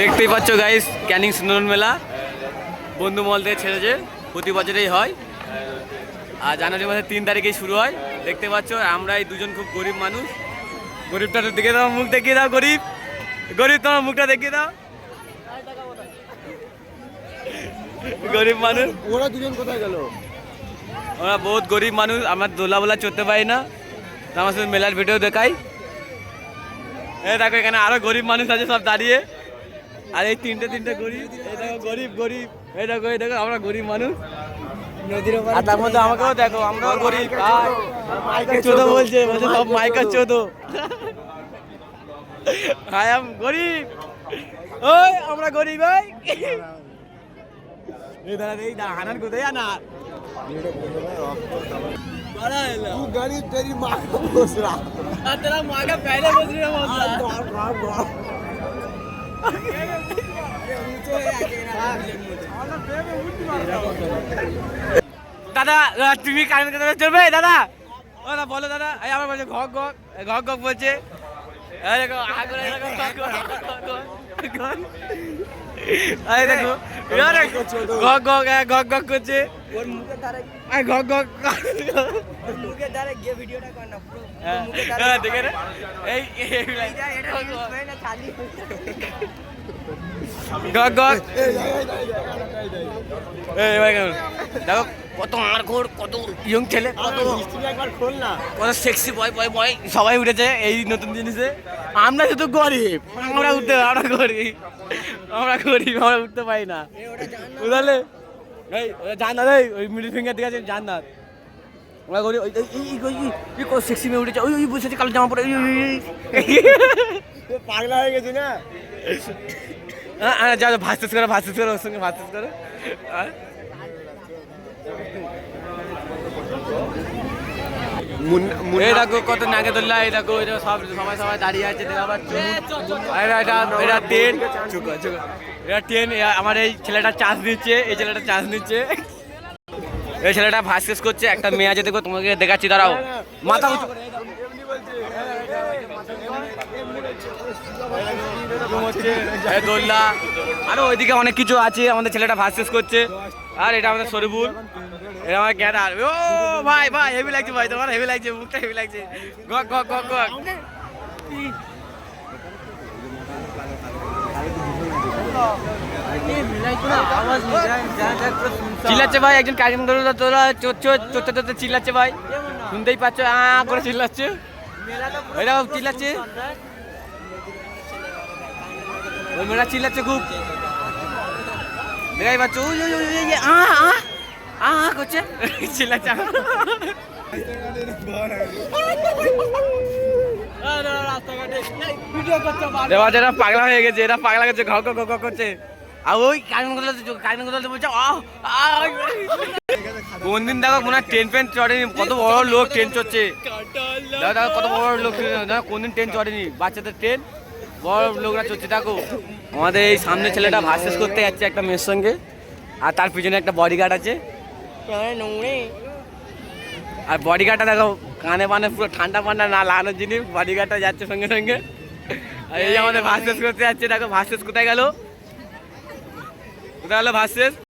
দেখতেই পাচ্ছ গাইস ক্যানিং সুন্দরন মেলা। বন্ধু মহল থেকে ছেড়েছে প্রতি বছরেই হয়। আর জানুয়ারি মাসের তিন তারিখেই শুরু হয়। দেখতে পাচ্ছ আমরা এই দুজন খুব গরিব মানুষ। গরিবটা দিকে দাও মুখ দেখিয়ে দাও গরিব। গরিব তোমার মুখটা দেখিয়ে দাও। গরিব মানুষ। ওরা দুজন কোথায় গেল? আমরা বহুত গরিব মানুষ আমরা দোলা বোলা চড়তে পারি না। আমার শুধু মেলার ভিডিও দেখাই। এই দেখো এখানে আরও গরিব মানুষ আছে সব দাঁড়িয়ে। আর এই তিনটে তিনটে গরিব এই দেখো গরিব গরিব এই দেখো এই দেখো আমরা গরিব মানুষ নদীর আর তার মধ্যে আমাকেও দেখো আমরাও গরিব ভাই চোদো বলছে বলছে সব মাইকার চোদো হাই আম গরিব ওই আমরা গরিব ওই এই দাঁড়া এই দাঁড়া হানান কোথায় না तू गरीब तेरी माँ को पूछ रहा तेरा माँ का पहले बोल रही है দাদা তুমি কারেন্ট দাদা চলবে, দাদা? ও, না, বলো, দাদা। এই, আমার বলছে। ঘক ঘক ঘক ঘক বলছে এই দেখো আ গগ গগ গগ গগ করছে ওর মুখে দ্বারা এই গগ গগ ওর মুখে দ্বারা গিয়ে ভিডিওটা কর না পুরো হ্যাঁ, মুখে হ্যাঁ, দেখে রে এই এই এটা এটা রিলস করে না খালি গগ গগ এই ভাই কেমন দেখো কত আর ঘোর কত ইয়ং ছেলে। কত একবার খোল না। কত সেক্সি বয় বয় বয় সবাই উঠেছে এই নতুন জিনিসে। আমরা শুধু গরিব। আমরা উঠতে আমরা গরিব। আমরা গরিব আমরা উঠতে পারি না। বুঝলে এই ওই জান্নাত এই ওই মিডিল ফিঙ্গার দিকে আছে জান্নাত। আমরা গরিব ওই এই ওই কত সেক্সি মেয়ে উঠেছে। ওই ওই বসেছে কালো জামা পরে। পাগলা হয়ে গেছি না? হ্যাঁ হ্যাঁ যা ভাস্তেস করো ভাস্তেস করো ওর সঙ্গে ভাস্তেস করো। কত নাগে দোল্লা এই দেখো সব সবাই সবাই দাঁড়িয়ে আছে এটা এটা এটা ট্রেন চুকো চুকো। এটা ট্রেন আমার এই ছেলেটা চান্স নিচ্ছে এই ছেলেটা চান্স নিচ্ছে। এই ছেলেটা ভাস্কেস করছে একটা মেয়ে আছে দেখো তোমাকে দেখাচ্ছি দাঁড়াও। মাথা উঁচু দোল্লা আরও ওইদিকে অনেক কিছু আছে আমাদের ছেলেটা ভার্সেস করছে। আর এটা আমাদের শরীফুল এটা আমার ক্যাডার ও ভাই ভাই হেভি লাগছে ভাই তোমার হেভি লাগছে মুখটা হেভি লাগছে। গক গক গক গক। চিল্লাচ্ছে ভাই একজন কাজন করে তোরা চোচ্ছ চোচ্ছ চোচ্ছ চিল্লাচ্ছে ভাই। শুনতেই পাচ্ছ আ করে চিল্লাচ্ছে। এটা চিল্লাচ্ছে। ওই মেয়েরা চিল্লাচ্ছে খুব। দেখাই পাচ্ছ ওই ওই, ওই, আ আ। আ করছে। চিল্লাচ্ছে দেবা যারা পাগলা হয়ে গেছে এরা পাগলা গেছে ঘক ঘক করছে। আর ওই কারণগুলো কারণগুলো বলছে কোন দিন দেখো মনে হয় ট্রেন ফেন চড়েনি কত বড় লোক ট্রেন চড়ছে। দেখো দেখো কত বড় লোক দেখো কোনদিন ট্রেন চড়েনি বাচ্চাদের ট্রেন বড় লোকরা চড়ছে দেখো। আমাদের এই সামনে ছেলেটা ভার্সেস করতে যাচ্ছে একটা মেয়ের সঙ্গে আর তার পিছনে একটা বডিগার্ড আছে। আর বডি গার্ডটা দেখো, কানে পানে পুরো ঠান্ডা ফান্ডা না লাগানোর জিনিস বডিগার্ডটা যাচ্ছে সঙ্গে সঙ্গে। আর এই আমাদের ভাসেস করতে যাচ্ছে, দেখো ভাসেস কোথায় গেল? কোথায় গেলো ভার্সেস